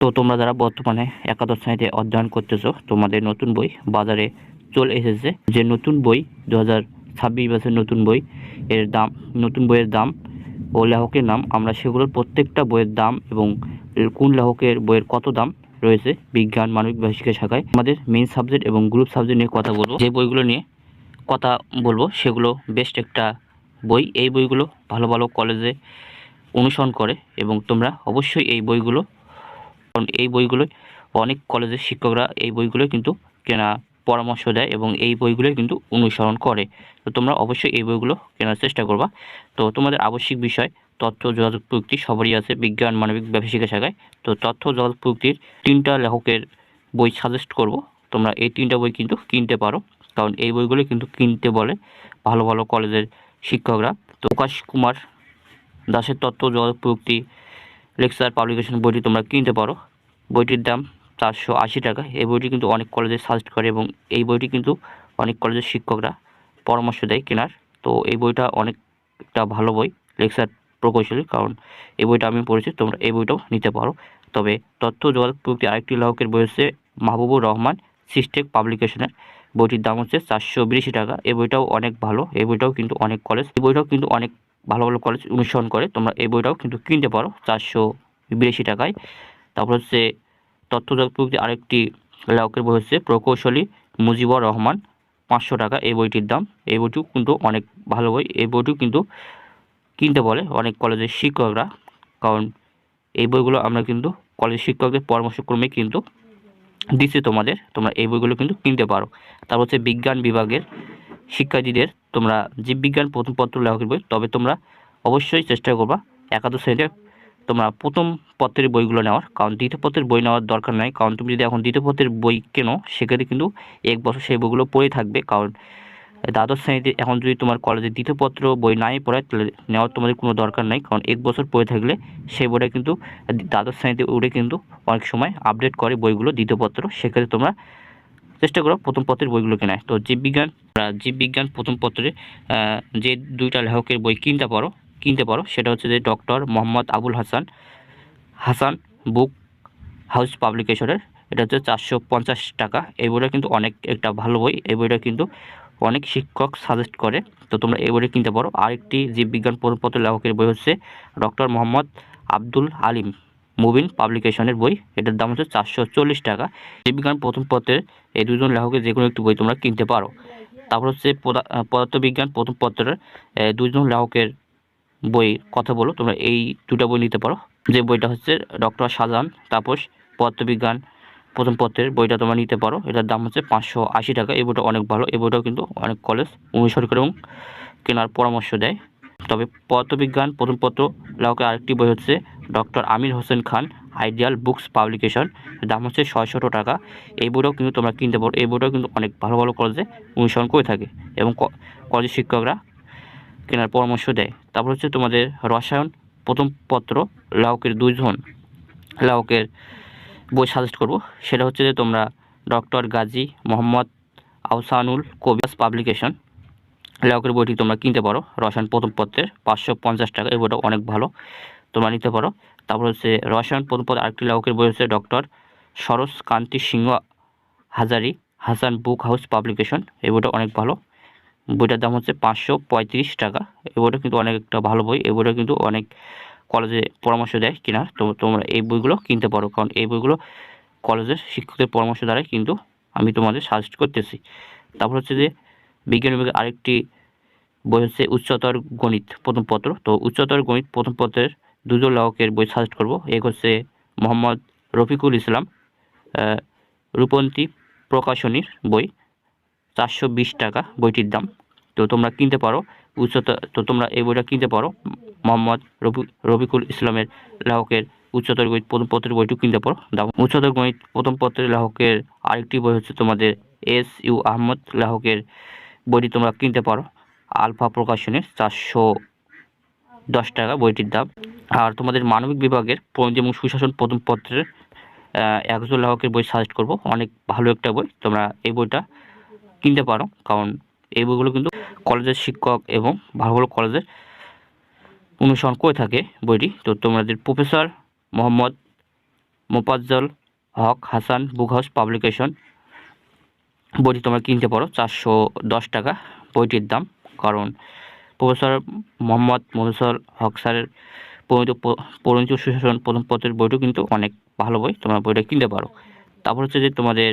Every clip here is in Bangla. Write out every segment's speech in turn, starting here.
তো তোমরা যারা বর্তমানে একাদশ শ্রেণীতে অধ্যয়ন করতেছো, তোমাদের নতুন বই বাজারে চলে এসেছে। যে নতুন বই দু হাজার ছাব্বিশ বছর নতুন বই, এর দাম, নতুন বইয়ের দাম ও লেখকের নাম, আমরা সেগুলোর প্রত্যেকটা বইয়ের দাম এবং কোন লেখকের বইয়ের কত দাম রয়েছে বিজ্ঞান, মানবিক ভাষিকা শাখায়, আমাদের মেন সাবজেক্ট এবং গ্রুপ সাবজেক্ট নিয়ে কথা বলব। যে বইগুলো নিয়ে কথা বলব, সেগুলো বেস্ট একটা বই। এই বইগুলো ভালো ভালো কলেজে অনুসরণ করে এবং তোমরা অবশ্যই এই বইগুলো কারণ এই বইগুলো অনেক কলেজের শিক্ষকরা এই বইগুলো কিন্তু কেনা পরামর্শ দেয় এবং এই বইগুলো কিন্তু অনুসরণ করে। তো তোমরা অবশ্যই এই বইগুলো কেনার চেষ্টা করবা। তো তোমাদের আবশ্যিক বিষয়, তথ্য, যোগাযোগ প্রযুক্তি সবারই আছে বিজ্ঞান, মানবিক, ব্যবসায়িকা শাখায়। তো তথ্য, যোগাযোগ প্রযুক্তির তিনটা লেখকের বই সাজেস্ট করব। তোমরা এই তিনটা বই কিন্তু কিনতে পারো। কারণ এই বইগুলো কিন্তু কিনতে বলে ভালো ভালো কলেজের শিক্ষকরা। তো প্রকাশ কুমার দাসের তথ্য, যোগাযোগ প্রযুক্তি লেকচার পাবলিকেশন বইটি তোমরা কিনতে পারো। বইটির দাম চারশো আশি টাকা। এই বইটি কিন্তু অনেক কলেজে সাজেস্ট করে এবং এই বইটি কিন্তু অনেক কলেজের শিক্ষকরা পরামর্শ দেয় কেনার। তো এই বইটা অনেকটা ভালো বই লেকচার প্রকৌশলী, কারণ এই বইটা আমি পড়েছি, তোমরা এই বইটাও নিতে পারো। তবে তথ্য যোগাযোগ প্রযুক্তি আরেকটি লেখকের বই হচ্ছে মাহবুবুর রহমান সিস্টেক পাবলিকেশনের বইটির দাম হচ্ছে চারশো বিরাশি টাকা। এই বইটাও অনেক ভালো। এই বইটাও কিন্তু অনেক কলেজ এই বইটাও কিন্তু অনেক ভালো ভালো কলেজ অনুসরণ করে, তোমরা এই বইটাও কিন্তু কিনতে পারো, চারশো বিরাশি টাকায়। তারপর হচ্ছে তথ্য প্রযুক্তি আরেকটি লেখকের বই হচ্ছে প্রকৌশলী মুজিবুর রহমান, পাঁচশো টাকা এই বইটির দাম। এই বইটিও কিন্তু অনেক ভালো বই, এই বইটিও কিন্তু কিনতে বলে অনেক কলেজের শিক্ষকরা, কারণ এই বইগুলো আমরা কিন্তু কলেজ শিক্ষকদের পরামর্শক্রমে কিন্তু দিচ্ছি তোমাদের, তোমরা এই বইগুলো কিন্তু কিনতে পারো। তারপর হচ্ছে বিজ্ঞান বিভাগের শিক্ষার্থীদের তোমরা জীববিজ্ঞান প্রথম পত্র লেখকের বই, তবে তোমরা অবশ্যই চেষ্টা করবা একাদশ শ্রেণীতে তোমরা প্রথম পত্রের বইগুলো নেওয়ার। কারণ দ্বিতীয় পত্রের বই নেওয়ার দরকার নাই। কারণ তুমি যদি এখন দ্বিতীয় পত্রের বই কেনো, সেক্ষেত্রে কিন্তু এক বছর সেই বইগুলো পড়ে থাকবে। কারণ দ্বাদশ শ্রেণীতে এখন যদি তোমার কলেজে দ্বিতীয় পত্র বই নাই পড়ায়, তাহলে নেওয়ার তোমাদের কোনো দরকার নাই। কারণ এক বছর পড়ে থাকলে সেই বইটা কিন্তু দ্বাদশ শ্রেণীতে উঠে কিন্তু অনেক সময় আপডেট করে বইগুলো দ্বিতীয় পত্র। সেক্ষেত্রে তোমরা চেষ্টা করো প্রথম পত্রের বইগুলো কেনায় তো জীববিজ্ঞান জীববিজ্ঞান প্রথম পত্রে যে দুইটা লেখকের বই কিনতে পারো কিনতে পারো, সেটা হচ্ছে যে doctor Mohammad Abul Hasan Hasan book house পাবলিকেশনের, এটা হচ্ছে চারশো পঞ্চাশ টাকা। এই বইটা কিন্তু অনেক একটা ভালো বই, এই বইটা কিন্তু অনেক শিক্ষক সাজেস্ট করে। তো তোমরা এই বইটা কিনতে পারো। আরেকটি জীববিজ্ঞান প্রথম পত্র লেখকের বই হচ্ছে ডক্টর মোহাম্মদ আব্দুল আলিম। মুবিন পাবলিকেশনের বই। এটার দাম হচ্ছে চারশো চল্লিশ টাকা। জীববিজ্ঞান প্রথম পত্রের এই দুজন লেখকের যে কোনো একটি বই তোমরা কিনতে পারো। তারপর হচ্ছে পদা- পদার্থবিজ্ঞান প্রথম পত্রের দুজন লেখকের বই কথা বলো। তোমরা এই দুটা বই নিতে পারো। যে বইটা হচ্ছে ডক্টর শাহজাহান তাপস পদার্থবিজ্ঞান প্রথম পত্রের বইটা তোমরা নিতে পারো। এটার দাম হচ্ছে পাঁচশো আশি টাকা। এই বইটা অনেক ভালো। এই বইটাও কিন্তু অনেক কলেজ অনুসরণ এবং কেনার পরামর্শ দেয়। তবে পদার্থবিজ্ঞান প্রথম পত্র লেখকের আরেকটি বই হচ্ছে doctor Amir Hossain Khan, ideal books publication. দাম হচ্ছে ছয়শো টাকা। এই বইটাও কিন্তু তোমরা কিনতে পারো। এই বইটাও কিন্তু অনেক ভালো ভালো কলেজে অনুসরণ করে থাকে এবং কলেজের শিক্ষকরা কেনার পরামর্শ দেয়। তারপর হচ্ছে তোমাদের রসায়ন। প্রথম পত্র লেখকের দুইজন। লেখকের বই সাজেস্ট করব। সেটা হচ্ছে যে তোমরা ডক্টর গাজী মোহাম্মদ আহসানুল কবিয়াস পাবলিকেশন। লেখকের বইটি তোমরা কিনতে পারো। রসায়ন প্রথম পত্রের পাঁচশো পঞ্চাশ টাকা। এই বইটা অনেক ভালো। তোমরা নিতে পারো। তারপর হচ্ছে রসায়ন পত্র আরেকটি লেখকের বই হচ্ছে doctor Saras Kanti Singha Hazari, Hasan book house publication. এই বইটা অনেক ভালো। বইটার দাম হচ্ছে পাঁচশো পঁয়ত্রিশ টাকা। এই বইটা কিন্তু অনেক একটা ভালো বই। এই বইটা কিন্তু অনেক কলেজে পরামর্শ দেয় কেনার তো তোমরা এই বইগুলো কিনতে পারো। কারণ এই বইগুলো কলেজের শিক্ষকদের পরামর্শ দ্বারাই কিন্তু আমি তোমাদের সাজেস্ট করতেছি। তারপর হচ্ছে যে বিজ্ঞান বিভাগের আরেকটি বই হচ্ছে উচ্চতর গণিত প্রথম পত্র তো উচ্চতর গণিত প্রথম পত্রের দুজন লেখকের বই সাজেস্ট করব। এক হচ্ছে মোহাম্মদ রফিকুল ইসলাম রূপন্তী প্রকাশনীর বই, চারশো বিশ টাকা বইটির দাম। তো তোমরা কিনতে পারো উচ্চতর তো তোমরা এই বইটা কিনতে পারো, মোহাম্মদ রবি রবিকুল ইসলামের লেখকের উচ্চতর গণিত প্রথম পত্রের বইটি কিনতে পারো। দাম উচ্চতর গণিত প্রথম পত্রের লেখকের আরেকটি বই হচ্ছে তোমাদের এস ইউ আহমদ লেখকের বইটি তোমরা কিনতে পারো, আলফা প্রকাশনের চারশো দশ টাকা বইটির দাম। আর তোমাদের মানবিক বিভাগের পরিণতি এবং সুশাসন প্রথম পত্রের একজন লেখকের বই সাজেস্ট করব। অনেক ভালো একটা বই, তোমরা এই বইটা কিনতে পারো। কারণ এই বইগুলো কিন্তু কলেজের শিক্ষক এবং ভালো ভালো কলেজের অনুসরণ করে থাকে বইটি। তো তোমাদের professor Mohammad Mofazzal Haque Hasan book house publication বইটি তোমরা কিনতে পারো। চারশো দশ টাকা বইটির দাম। কারণ প্রফেসর মোহাম্মদ মধুসর হক স্যারের প্রণীত পরিণত সুশাসন প্রথম পত্রের বইটিও কিন্তু অনেক ভালো বই, তোমরা বইটা কিনতে পারো। তারপর হচ্ছে যে তোমাদের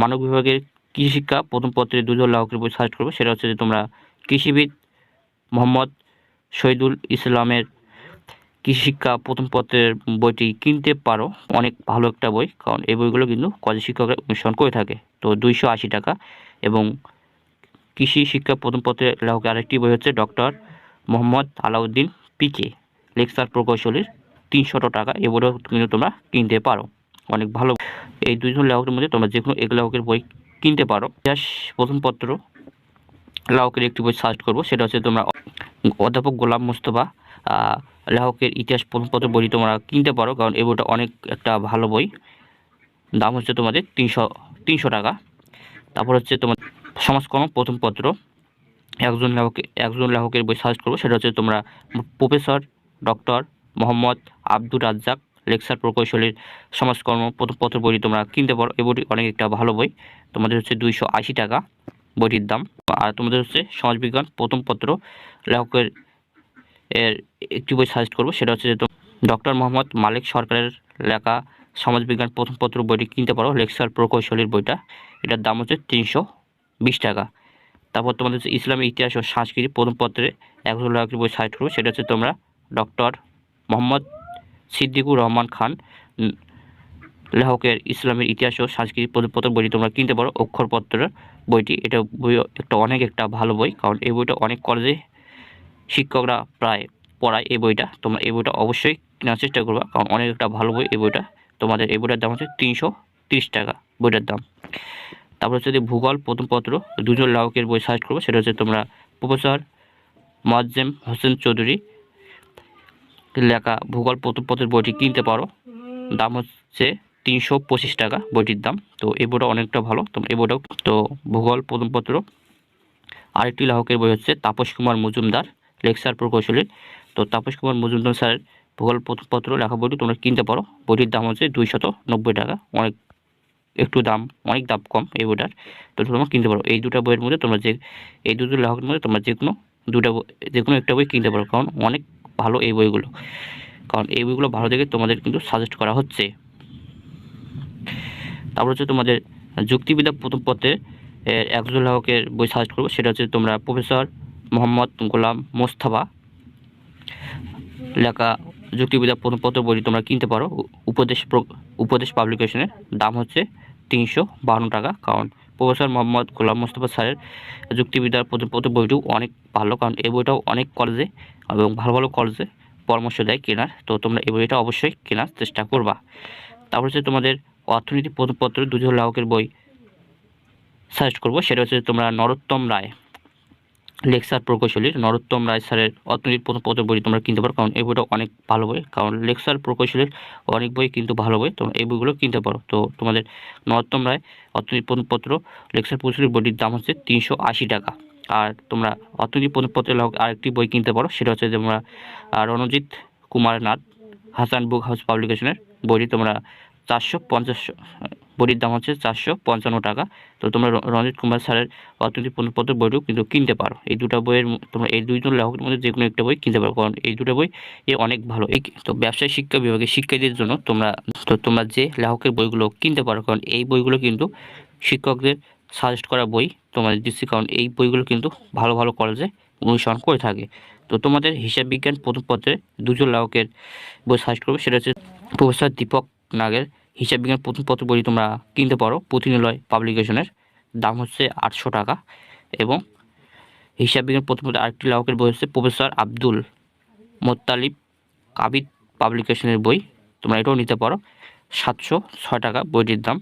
মানব বিভাগের কৃষি শিক্ষা প্রথম পত্রে দুজন লেখকের বই সার্চ করবে, সেটা হচ্ছে যে তোমরা কৃষিবিদ মোহাম্মদ শহীদুল ইসলামের কৃষি শিক্ষা প্রথম পত্রের বইটি কিনতে পারো, অনেক ভালো একটা বই, কারণ এই বইগুলো কিন্তু কলেজ শিক্ষকরা অনুসরণ করে থাকে। তো দুইশো আশি টাকা এবং কৃষি শিক্ষা প্রথম পত্রের লেখকের আরেকটি বই হচ্ছে doctor Mohammad Alauddin PK. Lecture প্রকৌশলীর তিনশত টাকা। এ বইটাও কিন্তু তোমরা কিনতে পারো। অনেক ভালো। এই দুইজন লেখকের মধ্যে তোমরা যে কোনো এক লেখকের বই কিনতে পারো। ইতিহাস প্রথম পত্র লেখকের একটি বই সার্চ করব। সেটা হচ্ছে তোমরা অধ্যাপক গোলাম মোস্তফা লেখকের ইতিহাস প্রথম পত্র বই তোমরা কিনতে পারো। কারণ এই বইটা অনেক একটা ভালো বই। দাম হচ্ছে তোমাদের তিনশো তিনশো টাকা। তারপর হচ্ছে তোমার সমাজকর্ম, প্রথম পত্র। একজন লেখকের একজন লেখকের বই সাজেস্ট করব, সেটা হচ্ছে তোমরা professor doctor Mohammad Abdur Razzak, lecture প্রকৌশলীর সমাজকর্ম, প্রথম পত্র বইটি তোমরা কিনতে পারো। এই বইটি অনেক একটা ভালো বই। তোমাদের হচ্ছে দুইশো আশি টাকা বইটির দাম। আর তোমাদের হচ্ছে সমাজবিজ্ঞান, প্রথম পত্র লেখকের এর একটি বই সাজেস্ট করব, সেটা হচ্ছে যে ডক্টর মোহাম্মদ মালিক সরকারের লেখা সমাজবিজ্ঞান প্রথম পত্র বইটি কিনতে পারো, লেকচার প্রকৌশলীর বইটা। এটার দাম হচ্ছে তিনশো বিশ টাকা। তারপর তোমাদের হচ্ছে ইসলামী ইতিহাস ও সংস্কৃতি প্রথম পত্রে একজন লেখকের বই সাজেস্ট করব, সেটা হচ্ছে তোমরা ডক্টর মোহাম্মদ সিদ্দিকুর রহমান খান লেখকের ইসলামের ইতিহাস ও সংস্কৃতি পত্র বইটি তোমরা কিনতে পারো, অক্ষরপত্রের বইটি। এটা বই একটা অনেক একটা ভালো বই, কারণ এই বইটা অনেক কলেজে শিক্ষকরা প্রায় পড়ায় এই বইটা। তোমরা এই বইটা অবশ্যই কেনার চেষ্টা করবা, কারণ অনেক একটা ভালো বই এই বইটা। তোমাদের এই বইটার দাম হচ্ছে তিনশো টাকা বইটার দাম। তারপর হচ্ছে যে ভূগোল প্রথম পত্র দুজন লেখকের বই সার্চ করব, সেটা হচ্ছে তোমরা প্রফেসর মোয়াজ্জেম হোসেন চৌধুরী লেখা ভূগোল প্রথম পত্রের বইটি কিনতে পারো। দাম হচ্ছে তিনশো পঁচিশ টাকা বইটির দাম। তো এই বইটা অনেকটা ভালো। তো এই বইটাও, তো ভূগোল প্রথম পত্র আরেকটি লেখকের বই হচ্ছে তাপস কুমার মজুমদার, লেকচার প্রকৌশলীর। তো তাপস কুমার মজুমদার স্যারের ভূগোল পত্র লেখা বইটি তোমরা কিনতে পারো। বইটির দাম হচ্ছে দুইশত নব্বই টাকা। অনেক একটু দাম, অনেক দাম কম এই বইটার। তো তোমরা কিনতে পারো। এই দুটো বইয়ের মধ্যে তোমরা যে, এই দুটো লেখকের মধ্যে তোমরা যে কোনো দুটা যে কোনো একটা বই কিনতে পারো। কারণ অনেক ভালো এই বইগুলো। কারণ এই বইগুলো ভালো দেখে তোমাদের কিন্তু সাজেস্ট করা হচ্ছে। তারপর হচ্ছে তোমাদের যুক্তিবিদ্যা প্রথম পত্রে একজন লেখকের বই সাজেস্ট করব। সেটা হচ্ছে তোমরা প্রফেসর মোহাম্মদ গোলাম মোস্তফা লেখা যুক্তিবিদ্যা প্রথম পত্র বইটি তোমরা কিনতে পারো। উপদেশ উপদেশ পাবলিকেশনের দাম হচ্ছে তিনশো বাহান্ন টাকা। কারণ প্রফেসর মোহাম্মদ গোলাম মোস্তফা স্যারের যুক্তিবিদ্যার পত্র বইটিও অনেক ভালো, কারণ এই বইটাও অনেক কলেজে এবং ভালো ভালো কলেজে পরামর্শ দেয় কেনার। তো তোমরা এই বইটা অবশ্যই কেনার চেষ্টা করবা। তারপর হচ্ছে তোমাদের অর্থনীতি পত্র দুজন লেখকের বই সাজেস্ট করব। সেটা হচ্ছে তোমরা নরোত্তম রায়। লেকচার প্রকৌশলীর নরোত্তম রায় স্যারের অর্থনীতির প্রথম পত্র বই তোমরা কিনতে পারো, কারণ এই বইটা অনেক ভালো বই। কারণ লেকচার প্রকৌশলীর অনেক বই কিন্তু ভালো বই, তোমরা এই বইগুলো কিনতে পারো। তো তোমাদের নরোত্তম রায় অর্থনীতি প্রথম পত্র লেকচার প্রকৌশলীর বইটির দাম হচ্ছে তিনশো আশি টাকা। আর তোমরা অর্থনীতি প্রথম পত্রের আরেকটি বই কিনতে পারো, সেটা হচ্ছে তোমরা রণজিৎ কুমার নাথ হাসান বুক হাউস পাবলিকেশনের বইটি তোমরা চারশো পঞ্চাশ বইটির দাম হচ্ছে চারশো পঞ্চান্ন টাকা। তো তোমরা রঞ্জিত কুমার স্যারের অর্থনীতি পত্র বইটিও কিন্তু কিনতে পারো। এই দুটো বইয়ের তোমরা এই দুইজন লেখকের মধ্যে যে কোনো একটা বই কিনতে পারো, কারণ এই দুটো বই এ অনেক ভালো। এই তো ব্যবসায় শিক্ষা বিভাগের শিক্ষার্থীদের জন্য তোমরা তো তোমরা যে লেখকের বইগুলো কিনতে পারো, কারণ এই বইগুলো কিন্তু শিক্ষকদের সাজেস্ট করা বই তোমাদের দিচ্ছি, কারণ এই বইগুলো কিন্তু ভালো ভালো কলেজে অনুসরণ করে থাকে। তো তোমাদের হিসাব বিজ্ঞান প্রথম পত্রে দুজন লেখকের বই সাজেস্ট করবে, সেটা হচ্ছে প্রফেসর দীপক নাগের হিসাব বিজ্ঞান প্রথম পত্র বই তোমরা কিনতে পারো। পুঁথিনিলয় পাবলিকেশনের দাম হচ্ছে আটশো টাকা এবং হিসাব বিজ্ঞান প্রথম পত্র আরেকটি লেখকের বই হচ্ছে প্রফেসর আব্দুল মোত্তালিব কাবিদ পাবলিকেশনের বই। তোমরা এটাও নিতে পারো। সাতশো ছয় টাকা বইটির দাম।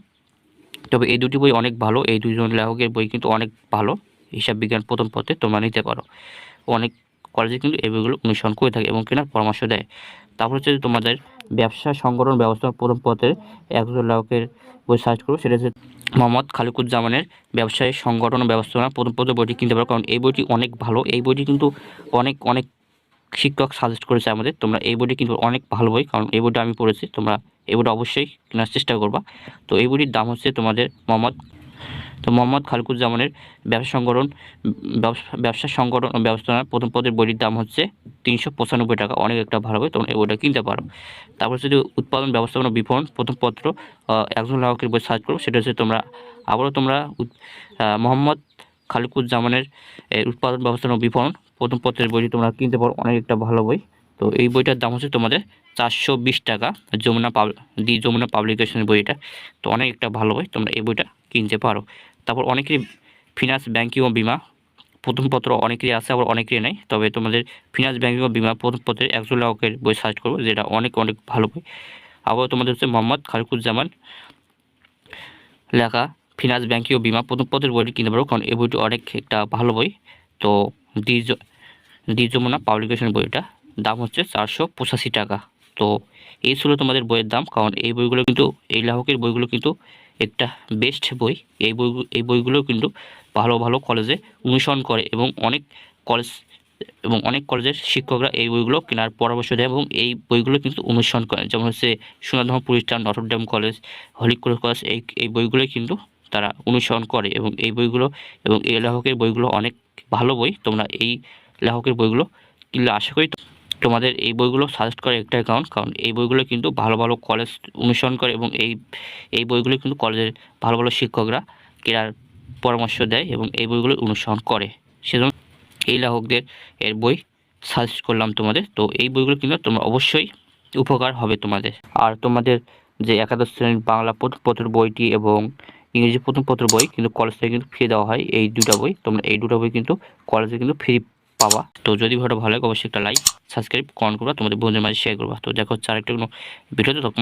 তবে এই দুটি বই অনেক ভালো। এই দুজন লেখকের বই কিন্তু অনেক ভালো। হিসাব বিজ্ঞান প্রথম পথে তোমরা নিতে পারো। অনেক কলেজে কিন্তু এই বইগুলো অনুসরণ করে থাকে এবং কেনার পরামর্শ দেয়। তারপর হচ্ছে তোমাদের ব্যবসা সংগঠন ব্যবস্থা প্রথম পত্রে একজন লেখকের বই সার্চ করব, সেটা হচ্ছে মোহাম্মদ খালিকুজ্জামানের ব্যবসায়ী সংগঠন ব্যবস্থাপনা প্রথম পত্র বইটি কিনতে পারো, কারণ এই বইটি অনেক ভালো। এই বইটি কিন্তু অনেক অনেক শিক্ষক সাজেস্ট করেছে আমাদের, তোমরা এই বইটি কিন্তু অনেক ভালো বই, কারণ এই বইটা আমি পড়েছি, তোমরা এই বইটা অবশ্যই কেনার চেষ্টা করবা। তো এই বইটির দাম হচ্ছে তোমাদের মোহাম্মদ তো মোহাম্মদ খালকুজ্জামানের ব্যবসা সংগঠন ব্যবসা সংগঠন ও ব্যবস্থাপনা প্রথম পদের বইটির দাম হচ্ছে তিনশো পঁচানব্বই টাকা। অনেক একটা ভালো বই, তোমরা এই বইটা কিনতে পারো। তারপর যদি উৎপাদন, ব্যবস্থাপনা বিপণন প্রথম পত্র একজন গ্রাহকের বই সার্চ করো, সেটা হচ্ছে তোমরা, আবারও তোমরা মোহাম্মদ খালিকুজ্জামানের উৎপাদন, ব্যবস্থাপনা বিপণন প্রথম পত্রের বইটি তোমরা কিনতে পারো। অনেক একটা ভালো বই। তো এই বইটার দাম হচ্ছে তোমাদের চারশো বিশ টাকা, যমুনা পাব, দি যমুনা পাবলিকেশনের বইটা তো অনেক একটা ভালো বই, তোমরা এই বইটা কিনতে পারো। তারপর অনেকেরই ফিনান্স ব্যাংকিং ও বিমা। প্রথম পত্র অনেকেরই আছে, আবার অনেকেরই নেই। তবে তোমাদের ফিনান্স ব্যাংকিং ও বিমা প্রথম পত্রের একজন গ্রাহকের বই সার্চ করব, যেটা অনেক অনেক ভালো বই। আবার তোমাদের হচ্ছে মোহাম্মদ খালিকুজ্জামান লেখা ফিনান্স ব্যাংকিং ও বিমা প্রথম পত্রের বইটি কিনতে পারো, কারণ এই বইটি অনেক একটা ভালো বই। তো দি য- দি যমুনা পাবলিকেশন বইটা, দাম হচ্ছে চারশো পঁচাশি টাকা। তো এই ছিল তোমাদের বইয়ের দাম, কারণ এই বইগুলো কিন্তু, এই লেখকের বইগুলো কিন্তু একটা বেস্ট বই। এই বই, এই বইগুলো কিন্তু ভালো ভালো কলেজে অনুসরণ করে এবং অনেক কলেজ এবং অনেক কলেজের শিক্ষকরা এই বইগুলো কেনার পরামর্শ দেয় এবং এই বইগুলো কিন্তু অনুসরণ করে। যেমন হচ্ছে সোনাধাম প্রতিষ্ঠান নটরডেম কলেজ হলিক্রস কলেজ এই এই বইগুলোই কিন্তু তারা অনুসরণ করে এবং এই বইগুলো, এবং এই লেখকের বইগুলো অনেক ভালো বই। তোমরা এই লেখকের বইগুলো কিনলে আশা করি তোমাদের এই বইগুলো সাজেস্ট করে একটাই কারণ কারণ এই বইগুলো কিন্তু ভালো ভালো কলেজ অনুসরণ করে এবং এই এই বইগুলো কিন্তু কলেজের ভালো ভালো শিক্ষকরা কেনার পরামর্শ দেয় এবং এই বইগুলো অনুসরণ করে। সেজন্য এই লেখকদের এর বই সাজেস্ট করলাম তোমাদের। তো এই বইগুলো কিন্তু তোমরা অবশ্যই উপকার হবে তোমাদের। আর তোমাদের যে একাদশ শ্রেণির বাংলা প্রথম পত্র বইটি এবং ইংরেজি প্রথম পত্র বই কিন্তু কলেজ থেকে কিন্তু ফ্রি দেওয়া হয় এই দুটো বই। তোমরা এই দুটো বই কিন্তু কলেজে কিন্তু ফ্রি পাবা। তো যদি ভিডিওটা ভালো লাগে, অবশ্যই একটা লাইক সাবস্ক্রাইব কমেন্ট করবা, তোমাদের বন্ধুদের মাঝে শেয়ার করবা। তো দেখো হচ্ছে আরেকটা কোনো ভিডিওতে তখন